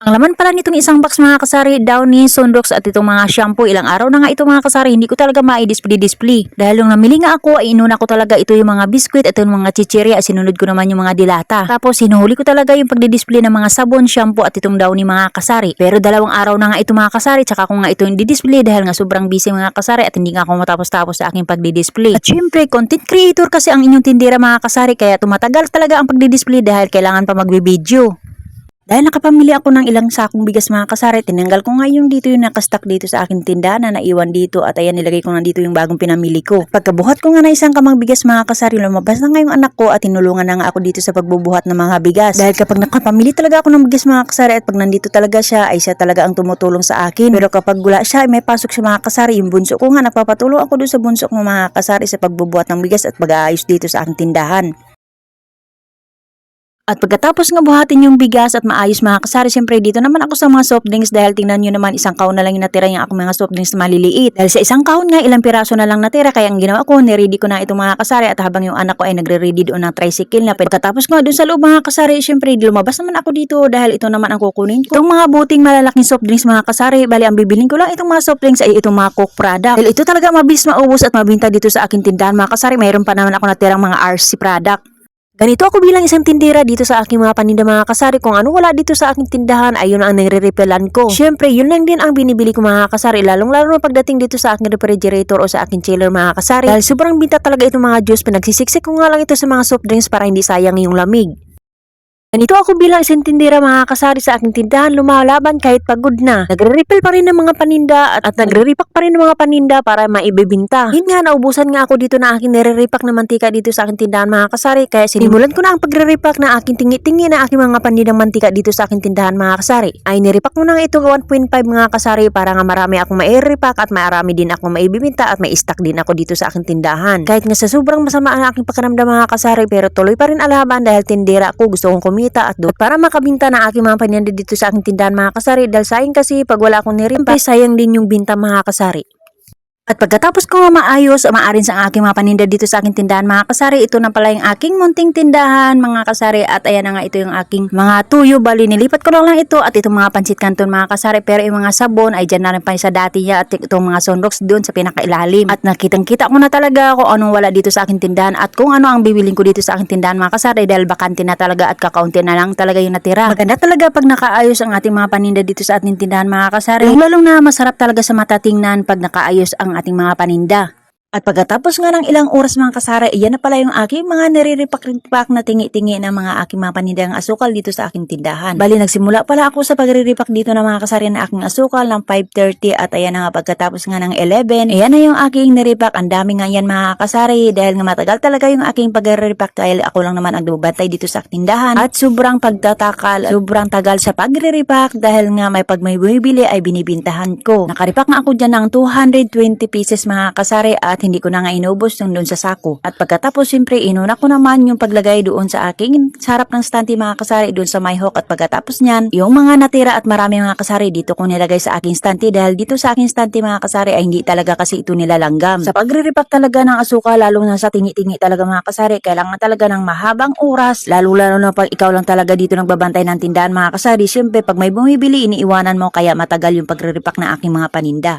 Ang laman pala nitong isang box mga kasari, Downy, Sundox at itong mga shampoo. Ilang araw na nga ito mga kasari, hindi ko talaga ma-display-display. Dahil nung namili nga ako, ay inuna ko talaga ito yung mga biskwit at yung mga chichirya. Sinunod ko naman yung mga dilata. Tapos hinuhuli ko talaga yung pagdi-display ng mga sabon, shampoo at itong Downy mga kasari. Pero dalawang araw na nga ito mga kasari, tsaka ko nga ito yung di-display dahil nga sobrang busy mga kasari at hindi nga ako matapos-tapos sa aking pagdi-display. At syempre, content creator kasi ang inyong tindera mga kasari, kaya tumatagal talaga ang pagdi-display dahil kailangan pa magbibideo. Dahil nakapamili ako ng ilang sakong bigas mga kasari, tinanggal ko nga yung dito yung nakastock dito sa aking tindahan na naiwan dito at ayan nilagay ko nga dito yung bagong pinamili ko. Pagkabuhat ko nga na isang kamang bigas mga kasari, lumabas na nga yung anak ko at tinulungan na nga ako dito sa pagbubuhat ng mga bigas. Dahil kapag nakapamili talaga ako ng bigas mga kasari at pag nandito talaga siya ay siya talaga ang tumutulong sa akin. Pero kapag wala siya ay may pasok siya mga kasari, yung bunso ko nga napapatulong ako doon sa bunso ko mga kasari sa pagbubuhat ng bigas at pag-aayos dito sa aking tindahan. At pagkatapos nga buhatin yung bigas at maayos mga kasari, syempre dito naman ako sa mga soft drinks dahil tingnan nyo naman isang kaon na lang yung natira yung akong mga soft drinks na maliliit. Dahil sa isang kaon nga ilang piraso na lang natira kaya ang ginawa ko, niready ko na itong mga kasari at habang yung anak ko ay nagre-ready doon ng tricycle na pagkatapos nga doon sa loob mga kasari, syempre lumabas naman ako dito dahil ito naman ang kukunin ko. Itong mga buting malalaking soft drinks mga kasari, bali ang bibiling ko lang itong mga soft drinks ay itong mga coke product. Dahil ito talaga mabilis maubos at mabinta dito sa aking tindahan mga kasari, mayroon pa naman ako natirang mga RC product. Ganito ako bilang isang tindera dito sa aking mga paninda mga kasari. Kung ano wala dito sa aking tindahan, ayun ang nire-repelan ko. Siyempre, yun lang din ang binibili ko mga kasari. Lalong lalo na pagdating dito sa aking refrigerator o sa aking chiller mga kasari. Dahil sobrang binta talaga itong mga juice. Pinagsisiksik ko nga lang ito sa mga soft drinks para hindi sayang yung lamig. Ganito ako bilang isang tindera mga kasari sa aking tindahan lumalaban kahit pagod na. Nagre-refill pa rin ng mga paninda at, at nagre-repack pa rin ng mga paninda para maibibinta. Yun nga, naubusan nga ako dito na aking nire-repack na mantika dito sa aking tindahan mga kasari. Kaya sinimulan ko na ang pagre-repack na aking tingi-tingi na aking mga panindang mantika dito sa aking tindahan mga kasari. Ay nirepack mo na nga itong 1.5 mga kasari para nga marami akong mai-repack at marami din akong maibibinta at may stock din ako dito sa aking tindahan. Kahit nga sa sobrang masama ang aking pakiramdam mga kasari pero tuloy pa rin alaban dahil tindera ako gusto kong kumita at doon para makabinta na aking mga paninda dito sa aking tindahan mga kasari dahil sayang kasi pag wala akong nirimpa sayang din yung binta mga kasari. At pagkatapos ko nga maayos, maarin sa aking mga paninda dito sa aking tindahan mga kasari, ito na pala yung aking munting tindahan mga kasari at ayan na nga ito yung aking mga tuyo. Bali, nilipat ko lang lang ito at itong mga pansit canton mga kasari pero yung mga sabon ay dyan na rin pa sa dati niya at itong mga sunrocks doon sa pinakailalim. At nakitang kita ko na talaga kung anong wala dito sa aking tindahan at kung ano ang bibiling ko dito sa aking tindahan mga kasari dahil bakante na talaga at kakaunti na lang talaga yung natira. Maganda talaga pag nakaayos ang ating mga paninda dito sa ating tindahan mga kasari. Lalong na masarap talaga sa mata tingnan pag nakaayos ang ating mga paninda. At pagkatapos nga ng ilang oras mga kasara, iyan na pala yung aking mga nare-repack na tingi-tingi ng mga aking mga panindang asukal dito sa aking tindahan. Bali, nagsimula pala ako sa pagre-repack dito ng mga kasari ng aking asukal ng 5.30 at ayan na nga pagkatapos nga ng 11, ayan na yung aking nirepack. Ang dami nga yan mga kasari dahil nga matagal talaga yung aking pagre-repack dahil ako lang naman ang bumabantay dito sa aking tindahan. At sobrang pagtatakal, sobrang tagal sa pagre-repack dahil nga may pag may bumibili ay binibintahan ko. Nakaripak nga ako dyan ng 220 pieces mga kasari at hindi ko na nga inubos yung doon sa sako. At pagkatapos siyempre inuna ko naman yung paglagay doon sa aking sarap ng stante mga kasari doon sa my hook at pagkatapos niyan yung mga natira at marami mga kasari dito ko nilagay sa aking stante dahil dito sa aking stante mga kasari ay hindi talaga kasi ito nilalanggam. Sa pagre-repack talaga ng asuka lalo na sa tingi-tingi talaga mga kasari kailangan talaga ng mahabang oras lalo lalo na pag ikaw lang talaga dito nagbabantay ng tindahan mga kasari siyempre pag may bumibili iniiwanan mo kaya matagal yung pagre-repack ng aking mga paninda.